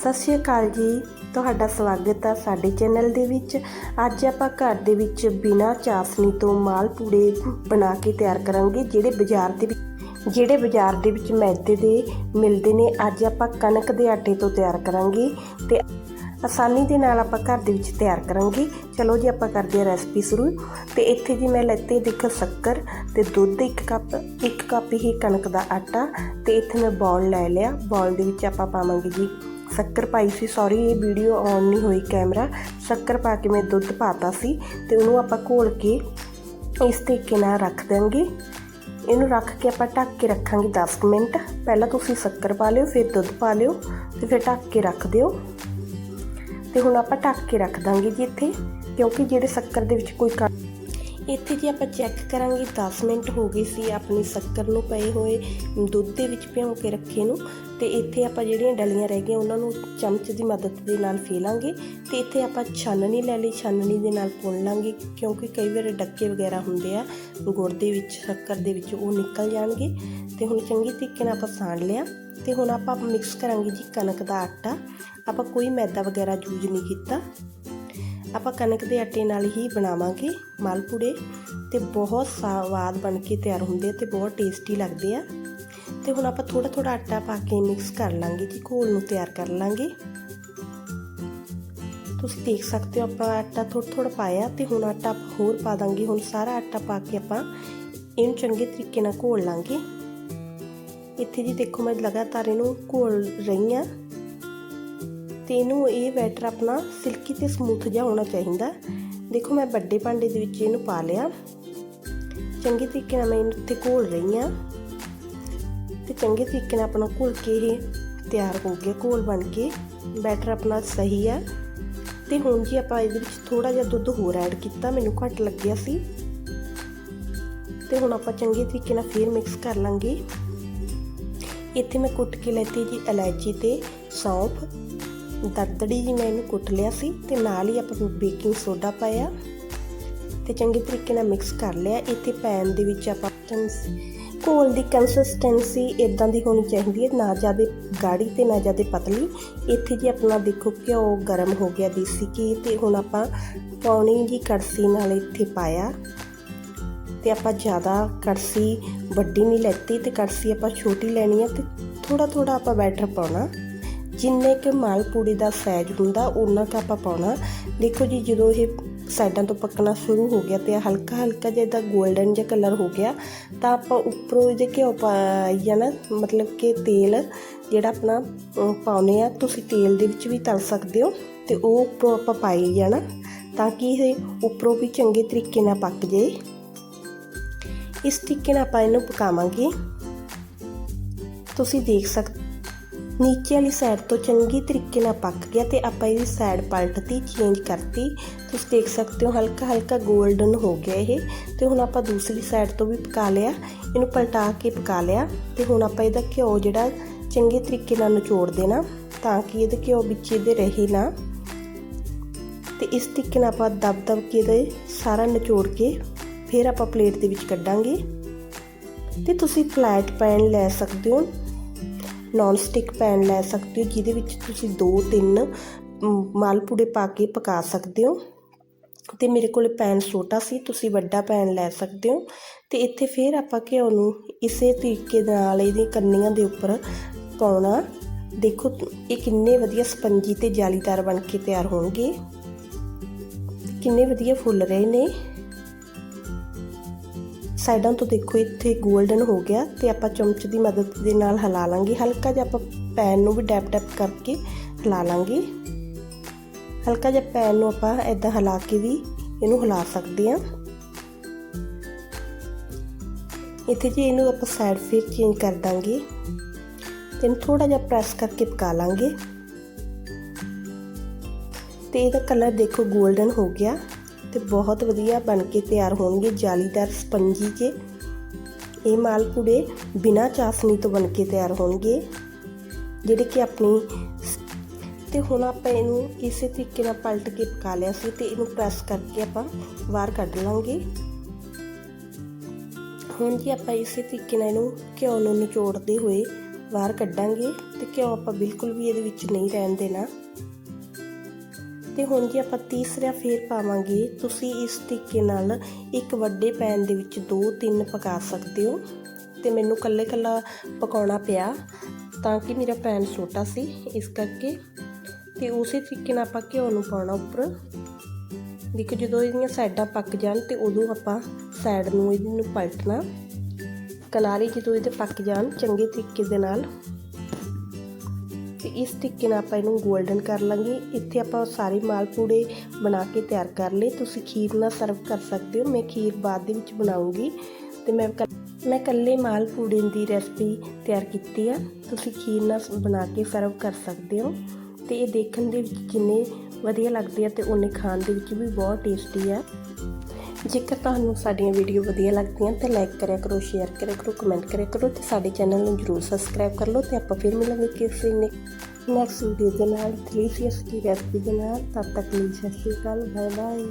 ਸਤਿ ਸ਼੍ਰੀ ਅਕਾਲ ਜੀ। ਤੁਹਾਡਾ ਸਵਾਗਤ ਹੈ ਸਾਡੇ ਚੈਨਲ ਦੇ ਵਿੱਚ। ਅੱਜ ਆਪਾਂ ਘਰ ਦੇ ਵਿੱਚ ਬਿਨਾਂ ਚਾਸਨੀ ਤੋਂ ਮਾਲ ਪੂੜੇ ਬਣਾ ਕੇ ਤਿਆਰ ਕਰਾਂਗੇ, ਜਿਹੜੇ ਬਾਜ਼ਾਰ ਦੇ ਵਿੱਚ ਜਿਹੜੇ ਬਾਜ਼ਾਰ ਦੇ ਵਿੱਚ ਮੈਦੇ ਦੇ ਮਿਲਦੇ ਨੇ, ਅੱਜ ਆਪਾਂ ਕਣਕ ਦੇ ਆਟੇ ਤੋਂ ਤਿਆਰ ਕਰਾਂਗੇ ਤੇ ਆਸਾਨੀ ਦੇ ਨਾਲ ਆਪਾਂ ਘਰ ਦੇ ਵਿੱਚ ਤਿਆਰ ਕਰਾਂਗੇ। ਚਲੋ ਜੀ, ਆਪਾਂ ਕਰਦੇ ਹਾਂ ਰੈਸਪੀ ਸ਼ੁਰੂ। ਤੇ ਇੱਥੇ ਜੀ ਮੈਂ ਲੈਤੇ ਦੇਖੋ ਸ਼ੱਕਰ ਤੇ ਦੁੱਧ 1 ਕੱਪ 1 ਕੱਪ ਹੀ ਕਣਕ ਦਾ ਆਟਾ ਤੇ ਇੱਥੇ ਮੈਂ ਬੌਲ ਲੈ ਲਿਆ। ਬੌਲ ਦੇ ਵਿੱਚ ਆਪਾਂ ਪਾਵਾਂਗੇ ਜੀ ਸ਼ੱਕਰ ਪਾਈ ਸੀ ਸੌਰੀ ਇਹ ਵੀਡੀਓ ਆਨ ਨਹੀਂ ਹੋਈ ਕੈਮਰਾ ਸ਼ੱਕਰ ਪਾ ਕੇ ਮੈਂ ਦੁੱਧ ਪਾਤਾ ਸੀ ਤੇ ਉਹਨੂੰ ਆਪਾਂ ਘੋਲ ਕੇ ਇਸ ਤਰੀਕੇ ਨਾਲ ਰੱਖ ਦਾਂਗੇ ਇਹਨੂੰ ਰੱਖ ਕੇ ਆਪਾਂ ਢੱਕ ਕੇ ਰੱਖਾਂਗੇ 10 ਕੁ ਮਿੰਟ। ਪਹਿਲਾਂ ਤੁਸੀਂ ਸ਼ੱਕਰ ਪਾ ਲਿਓ, ਫਿਰ ਦੁੱਧ ਪਾ ਲਿਓ ਤੇ ਫਿਰ ਢੱਕ ਕੇ ਰੱਖ ਦਿਓ। ਤੇ ਹੁਣ ਆਪਾਂ ਢੱਕ ਕੇ ਰੱਖ ਦਾਂਗੇ ਜੀ ਇੱਥੇ, ਕਿਉਂਕਿ ਜਿਹੜੇ ਸ਼ੱਕਰ ਦੇ ਵਿੱਚ ਕੋਈ ਕ- ਇੱਥੇ ਜੀ ਆਪਾਂ ਚੈੱਕ ਕਰਾਂਗੇ 10 ਮਿੰਟ ਹੋ ਗਏ ਸੀ ਆਪਣੀ ਸ਼ੱਕਰ ਨੂੰ ਪਏ ਹੋਏ ਦੁੱਧ ਦੇ ਵਿੱਚ ਭਿਉਂ ਕੇ ਰੱਖੇ ਨੂੰ ਤੇ ਇੱਥੇ ਆਪਾਂ ਜਿਹੜੀਆਂ ਡਲੀਆਂ ਰਹਿ ਗਈਆਂ, ਉਹਨਾਂ ਨੂੰ ਚਮਚ ਦੀ ਮਦਦ ਦੇ ਨਾਲ ਫੇਲਾਂਗੇ ਤੇ ਇੱਥੇ ਆਪਾਂ ਛਾਨਣੀ ਲੈ ਲਈ, ਛਾਨਣੀ ਦੇ ਨਾਲ ਪੁਣ ਲਾਂਗੇ ਕਿਉਂਕਿ ਕਈ ਵਾਰ ਡੱਕੇ ਵਗੈਰਾ ਹੁੰਦੇ ਆ, ਗੁੜ ਦੇ ਵਿੱਚ, ਸ਼ੱਕਰ ਦੇ ਵਿੱਚ ਉਹ ਨਿਕਲ ਜਾਣਗੇ। ਤੇ ਹੁਣ ਚੰਗੀ ਤਰੀਕੇ ਨਾਲ ਆਪਾਂ ਸਾਣ ਲਿਆ ਤੇ ਹੁਣ ਆਪਾਂ ਮਿਕਸ ਕਰਾਂਗੇ ਜੀ ਕਣਕ ਦਾ ਆਟਾ। ਆਪਾਂ ਕੋਈ ਮੈਦਾ ਵਗੈਰਾ ਯੂਜ਼ ਨਹੀਂ ਕੀਤਾ। ਆਪਾਂ ਕਣਕ ਦੇ ਆਟੇ ਨਾਲ ਹੀ ਬਣਾਵਾਂਗੇ ਮਾਲਪੂੜੇ ਤੇ ਬਹੁਤ ਸਵਾਦ ਬਣ ਕੇ ਤਿਆਰ ਹੁੰਦੇ ਆ ਤੇ ਬਹੁਤ ਟੇਸਟੀ ਲੱਗਦੇ ਆ। ਤੇ ਹੁਣ ਆਪਾਂ ਥੋੜਾ ਥੋੜਾ ਆਟਾ ਪਾ ਕੇ ਮਿਕਸ ਕਰ ਲਾਂਗੇ ਜੀ, ਘੋਲ ਨੂੰ ਤਿਆਰ ਕਰ ਲਾਂਗੇ। ਤੁਸੀਂ ਦੇਖ ਸਕਦੇ ਹੋ ਆਪਾਂ ਆਟਾ ਥੋੜਾ ਥੋੜਾ ਪਾਇਆ ਤੇ ਹੁਣ ਆਟਾ ਆਪਾਂ ਹੋਰ ਪਾ ਦਾਂਗੇ। ਹੁਣ ਸਾਰਾ ਆਟਾ ਪਾ ਕੇ ਆਪਾਂ ਇਹਨੂੰ ਚੰਗੇ ਤਰੀਕੇ ਨਾਲ ਘੋਲ ਲਾਂਗੇ। ਇੱਥੇ ਜੀ ਦੇਖੋ ਮੈਂ ਲਗਾਤਾਰ ਇਹਨੂੰ ਘੋਲ ਰਹੀ ਹਾਂ। ਤੇ ਇਹਨੂੰ ਇਹ ਬੈਟਰ ਆਪਣਾ ਸਿਲਕੀ ਤੇ ਸਮੂਥ ਜਿਹਾ ਹੋਣਾ ਚਾਹੀਦਾ। ਦੇਖੋ ਮੈਂ ਵੱਡੇ ਭਾਂਡੇ ਦੇ ਵਿੱਚ ਇਹਨੂੰ ਪਾ ਲਿਆ। ਚੰਗੇ ਤਰੀਕੇ ਨਾਲ ਮੈਂ ਇਹਨੂੰ ਇੱਥੇ ਘੋਲ ਰਹੀ ਹਾਂ। ਤੇ ਚੰਗੇ ਤਰੀਕੇ ਨਾਲ ਆਪਣਾ ਘੋਲ ਕੇ ਇਹ ਤਿਆਰ ਹੋ ਗਿਆ, ਘੋਲ ਬਣ ਕੇ। ਬੈਟਰ ਆਪਣਾ ਸਹੀ ਆ। ਤੇ ਹੁਣ ਜੀ ਆਪਾਂ ਇਹਦੇ ਵਿੱਚ ਥੋੜਾ ਜਿਹਾ ਦੁੱਧ ਹੋਰ ਐਡ ਕੀਤਾ, ਮੈਨੂੰ ਘੱਟ ਲੱਗਿਆ ਸੀ। ਤੇ ਹੁਣ ਆਪਾਂ ਚੰਗੇ ਤਰੀਕੇ ਨਾਲ ਫੇਰ ਮਿਕਸ ਕਰ ਲਾਂਗੇ। ਇੱਥੇ ਮੈਂ ਕੁੱਟ ਕੇ ਲੈਤੀ ਜੀ ਇਲਾਇਚੀ ਤੇ ਸੌਂਫ। ਦਰਦੜੀ ਜੀ ਮੈਂ ਇਹਨੂੰ ਕੁੱਟ ਲਿਆ ਸੀ ਤੇ ਨਾਲ ਹੀ ਆਪਾਂ ਬੇਕਿੰਗ ਸੋਡਾ ਪਾਇਆ ਤੇ ਚੰਗੇ ਤਰੀਕੇ ਨਾਲ ਮਿਕਸ ਕਰ ਲਿਆ। ਇੱਥੇ ਪੈਨ ਦੇ ਵਿੱਚ ਆਪਾਂ ਘੋਲ ਦੀ ਕੰਸਿਸਟੈਂਸੀ ਇਦਾਂ ਦੀ ਹੋਣੀ ਚਾਹੀਦੀ ਹੈ, ਨਾ ਜ਼ਿਆਦਾ ਗਾੜੀ ਤੇ ਨਾ ਜ਼ਿਆਦਾ ਪਤਲੀ। ਇੱਥੇ ਜੀ ਆਪਣਾ ਦੇਖੋ ਘਿਓ ਗਰਮ ਹੋ ਗਿਆ ਦੇਸੀ ਘੀ ਤੇ ਹੁਣ ਆਪਾਂ ਪੌਣੀ ਜੀ ਕੜਸੀ ਨਾਲ ਇੱਥੇ ਪਾਇਆ। ਤੇ ਆਪਾਂ ਜ਼ਿਆਦਾ ਕੜਸੀ ਵੱਡੀ ਨਹੀਂ ਲੈਤੀ ਤੇ ਕੜਸੀ ਆਪਾਂ ਛੋਟੀ ਲੈਣੀ ਹੈ ਤੇ ਥੋੜਾ ਥੋੜਾ ਆਪਾਂ ਬੈਟਰ ਪਾਉਣਾ। ਜਿੰਨੇ ਕਿ ਮਾਲ ਪੂੜੀ ਦਾ ਸਾਈਜ਼ ਹੁੰਦਾ, ਉਹਨਾਂ ਕ ਆਪਾਂ ਪਾਉਣਾ। ਦੇਖੋ ਜੀ, ਜਦੋਂ ਇਹ ਸਾਈਡਾਂ ਤੋਂ ਪੱਕਣਾ ਸ਼ੁਰੂ ਹੋ ਗਿਆ ਤੇ ਹਲਕਾ ਹਲਕਾ ਜਿਹਾ ਇਹਦਾ 골ਡਨ ਜਿਹਾ ਕਲਰ ਹੋ ਗਿਆ, ਤਾਂ ਆਪਾਂ ਉੱਪਰੋਂ ਇਹਦੇ ਘਿਓ ਪਾਈ ਜਾਣਾ, ਮਤਲਬ ਕਿ ਤੇਲ ਜਿਹੜਾ ਆਪਣਾ ਪਾਉਨੇ ਆ, ਤੁਸੀਂ ਤੇਲ ਦੇ ਵਿੱਚ ਵੀ ਤਲ ਸਕਦੇ ਹੋ, ਤੇ ਉਹ ਉੱਪਰੋਂ ਆਪਾਂ ਪਾਈ ਜਾਣਾ, ਤਾਂ ਕਿ ਇਹ ਉੱਪਰੋਂ ਵੀ ਚੰਗੇ ਤਰੀਕੇ ਨਾਲ ਪੱਕ ਜਾਏ। ਇਸ ਤਰੀਕੇ ਨਾਲ ਆਪਾਂ ਇਹਨੂੰ ਪਕਾਵਾਂਗੇ। ਤੁਸੀਂ ਦੇਖ ਸਕਦੇ ਨੀਚੇ ਵਾਲੀ ਸਾਈਡ ਤੋਂ ਚੰਗੀ ਤਰੀਕੇ ਨਾਲ ਪੱਕ ਗਿਆ ਤੇ ਆਪਾਂ ਇਹਦੀ ਸਾਈਡ ਪਲਟਤੀ ਚੇਂਜ ਕਰਤੀ। ਤੁਸੀਂ ਦੇਖ ਸਕਦੇ ਹੋ ਹਲਕਾ ਹਲਕਾ 골ਡਨ ਹੋ ਗਿਆ ਇਹ। ਤੇ ਹੁਣ ਆਪਾਂ ਦੂਸਰੀ ਸਾਈਡ ਤੋਂ ਵੀ ਪਕਾ ਲਿਆ। ਇਹਨੂੰ ਪਲਟਾ ਕੇ ਪਕਾ ਲਿਆ। ਤੇ ਹੁਣ ਆਪਾਂ ਇਹਦਾ ਘਿਓ ਜਿਹੜਾ ਚੰਗੇ ਤਰੀਕੇ ਨਾਲ ਨਿਚੋੜ ਦੇਣਾ, ਤਾਂ ਕਿ ਇਹਦੇ ਘਿਓ ਵਿੱਚ ਇਹਦੇ ਰਹੇ ਨਾ। ਤੇ ਇਸ ਤਰੀਕੇ ਨਾਲ ਆਪਾਂ ਦਬ ਦਬ ਕੇ ਇਹਦੇ ਸਾਰਾ ਨਿਚੋੜ ਕੇ ਫਿਰ ਆਪਾਂ ਪਲੇਟ ਦੇ ਵਿੱਚ ਕੱਢਾਂਗੇ। ਤੇ ਤੁਸੀਂ ਫਲੈਟ ਪੈਨ ਲੈ ਸਕਦੇ ਹੋ। ਨੌਨ ਸਟਿਕ ਪੈਨ ਲੈ ਸਕਦੇ ਹੋ, ਜਿਹਦੇ ਵਿੱਚ ਤੁਸੀਂ 2-3 ਮਾਲਪੂੜੇ ਪਾ ਕੇ ਪਕਾ ਸਕਦੇ ਹੋ। ਤੇ ਮੇਰੇ ਕੋਲ ਪੈਨ ਛੋਟਾ ਸੀ, ਤੁਸੀਂ ਵੱਡਾ ਪੈਨ ਲੈ ਸਕਦੇ ਹੋ। ਤੇ ਇੱਥੇ ਫਿਰ ਆਪਾਂ ਘਿਓ ਨੂੰ ਇਸੇ ਤਰੀਕੇ ਦੇ ਨਾਲ ਇਹਦੀ ਕੰਨੀਆਂ ਦੇ ਉੱਪਰ ਪਾਉਣਾ। ਦੇਖੋ, ਇਹ ਕਿੰਨੇ ਵਧੀਆ ਸਪੰਜੀ ਤੇ ਜਾਲੀਦਾਰ ਬਣ ਕੇ ਤਿਆਰ ਹੋਣਗੇ। ਕਿੰਨੇ ਵਧੀਆ ਫੁੱਲ ਰਹੇ ਨੇ। ਸਾਈਡਾਂ ਤੋਂ ਦੇਖੋ, ਇੱਥੇ 골ਡਨ ਹੋ ਗਿਆ ਤੇ ਆਪਾਂ ਚਮਚ ਦੀ ਮਦਦ ਦੇ ਨਾਲ ਹਿਲਾ ਲਾਂਗੇ। ਹਲਕਾ ਜਿਹਾ ਆਪਾਂ ਪੈਨ ਨੂੰ ਵੀ ਡੈਪ ਡੈਪ ਕਰਕੇ ਹਿਲਾ ਲਾਂਗੇ। ਹਲਕਾ ਜਿਹਾ ਪੈਨ ਨੂੰ ਆਪਾਂ ਇਦਾਂ ਹਿਲਾ ਕੇ ਵੀ ਇਹਨੂੰ ਹਿਲਾ ਸਕਦੇ ਹਾਂ। ਇੱਥੇ ਜੀ ਇਹਨੂੰ ਆਪਾਂ ਸਾਈਡ ਫਿਰ ਚੇਂਜ ਕਰ ਦਾਂਗੇ। ਤੇ ਇਹਨੂੰ ਥੋੜਾ ਜਿਹਾ ਪ੍ਰੈਸ ਕਰਕੇ ਪਕਾ ਲਾਂਗੇ। ਤੇ ਇਹਦਾ ਕਲਰ ਦੇਖੋ 골ਡਨ ਹੋ ਗਿਆ। ਤੇ ਬਹੁਤ ਵਧੀਆ ਬਣ ਕੇ ਤਿਆਰ ਹੋਣਗੇ ਜਾਲੀਦਾਰ ਸਪੰਜੀ ਜੇ ਇਹ ਮਾਲਪੂੜੇ ਬਿਨਾ ਚਾਸਨੀ ਤੋਂ ਬਣ ਕੇ ਤਿਆਰ ਹੋਣਗੇ, ਜਿਹੜੇ ਕਿ ਆਪਣੀ ਤੇ ਹੁਣ ਆਪਾਂ ਇਹਨੂੰ ਇਸੇ ਤਰੀਕੇ ਨਾਲ ਪਲਟ ਕੇ ਪਕਾ ਲਿਆ ਸੀ ਤੇ ਇਹਨੂੰ ਪ੍ਰੈਸ ਕਰਕੇ ਆਪਾਂ ਬਾਹਰ ਕੱਢ ਲਾਂਗੇ। ਹੁਣ ਜੀ ਆਪਾਂ ਇਸੇ ਤਰੀਕੇ ਨਾਲ ਇਹਨੂੰ ਘਿਓ ਨੂੰ ਨਿਚੋੜਦੇ ਹੋਏ ਬਾਹਰ ਕੱਢਾਂਗੇ ਤੇ ਘਿਓ ਆਪਾਂ ਬਿਲਕੁਲ ਵੀ ਇਹਦੇ ਵਿੱਚ ਨਹੀਂ ਰਹਿਣ ਦੇਣਾ। ਤੇ ਹੁਣ ਜੀ ਆਪਾਂ ਤੀਸਰਾ ਫੇਰ ਪਾਵਾਂਗੇ, ਤੁਸੀਂ ਇਸ ਤਰੀਕੇ ਨਾਲ ਇੱਕ ਵੱਡੇ ਪੈਨ ਦੇ ਵਿੱਚ ਦੋ ਤਿੰਨ ਪਕਾ ਸਕਦੇ ਹੋ। ਤੇ ਮੈਨੂੰ ਕੱਲੇ ਕੱਲਾ ਪਕਾਉਣਾ ਪਿਆ ਤਾਂ ਕਿ ਮੇਰਾ ਪੈਨ ਛੋਟਾ ਸੀ, ਇਸ ਕਰਕੇ। ਤੇ ਉਸੇ ਤਰੀਕੇ ਨਾਲ ਆਪਾਂ ਘਿਓ ਨੂੰ ਪਾਉਣਾ ਉੱਪਰ। ਦੇਖੋ ਜਦੋਂ ਇਹਦੀਆਂ ਸਾਈਡਾਂ ਪੱਕ ਜਾਣ ਤੇ ਉਦੋਂ ਆਪਾਂ ਸਾਈਡ ਨੂੰ ਇਹਨੂੰ ਪਲਟਣਾ। ਕਲਾਰੀ ਜਦੋਂ ਇਹਦੇ ਪੱਕ ਜਾਣ, ਚੰਗੇ ਤਰੀਕੇ ਦੇ ਨਾਲ। ਤੇ ਇਸ ਤਰੀਕੇ ਨਾਲ ਆਪਾਂ ਇਹਨੂੰ 골ਡਨ ਕਰ ਲਾਂਗੇ। ਇੱਥੇ ਆਪਾਂ ਸਾਰੇ ਮਾਲਪੂੜੇ ਬਣਾ ਕੇ ਤਿਆਰ ਕਰ ਲਏ। ਤੁਸੀਂ ਖੀਰ ਨਾਲ ਸਰਵ ਕਰ ਸਕਦੇ ਹੋ। ਮੈਂ ਖੀਰ ਬਾਅਦ ਦੇ ਵਿੱਚ ਬਣਾਉਂਗੀ ਤੇ ਮੈਂ ਕ- ਮੈਂ ਕੱਲੇ ਮਾਲਪੂੜੇ ਦੀ ਰੈਸਪੀ ਤਿਆਰ ਕੀਤੀ ਆ। ਤੁਸੀਂ ਖੀਰ ਨਾਲ ਬਣਾ ਕੇ ਸਰਵ ਕਰ ਸਕਦੇ ਹੋ। ਤੇ ਇਹ ਦੇਖਣ ਦੇ ਵਿੱਚ ਕਿੰਨੇ ਵਧੀਆ ਲੱਗਦੇ ਆ ਤੇ ਉਹਨੇ ਖਾਣ ਦੇ ਵਿੱਚ ਵੀ ਬਹੁਤ ਟੇਸਟੀ ਆ। ਜੇਕਰ ਤੁਹਾਨੂੰ ਸਾਡੀਆਂ ਵੀਡੀਓ ਵਧੀਆ ਲੱਗਦੀਆਂ ਤਾਂ ਲਾਈਕ ਕਰਿਆ ਕਰੋ ਸ਼ੇਅਰ ਕਰਿਆ ਕਰੋ ਕਮੈਂਟ ਕਰਿਆ ਕਰੋ ਤੇ ਸਾਡੇ ਚੈਨਲ ਨੂੰ ਜਰੂਰ ਸਬਸਕ੍ਰਾਈਬ ਕਰ ਲਓ ਤੇ ਆਪਾਂ ਫਿਰ ਮਿਲਾਂਗੇ ਕਿਸੇ ਨੇ ਨੈਕਸਟ ਵੀਡੀਓ ਦੇ ਨਾਲ। ਡਿਲੀਸ਼ੀਅਸ ਦੀ ਰੈਸਪੀ ਦੇ ਨਾਲ ਤਦ ਤੱਕ ਲਈ ਸਤਿ ਸ਼੍ਰੀ ਅਕਾਲ ਬਾਏ ਬਾਏ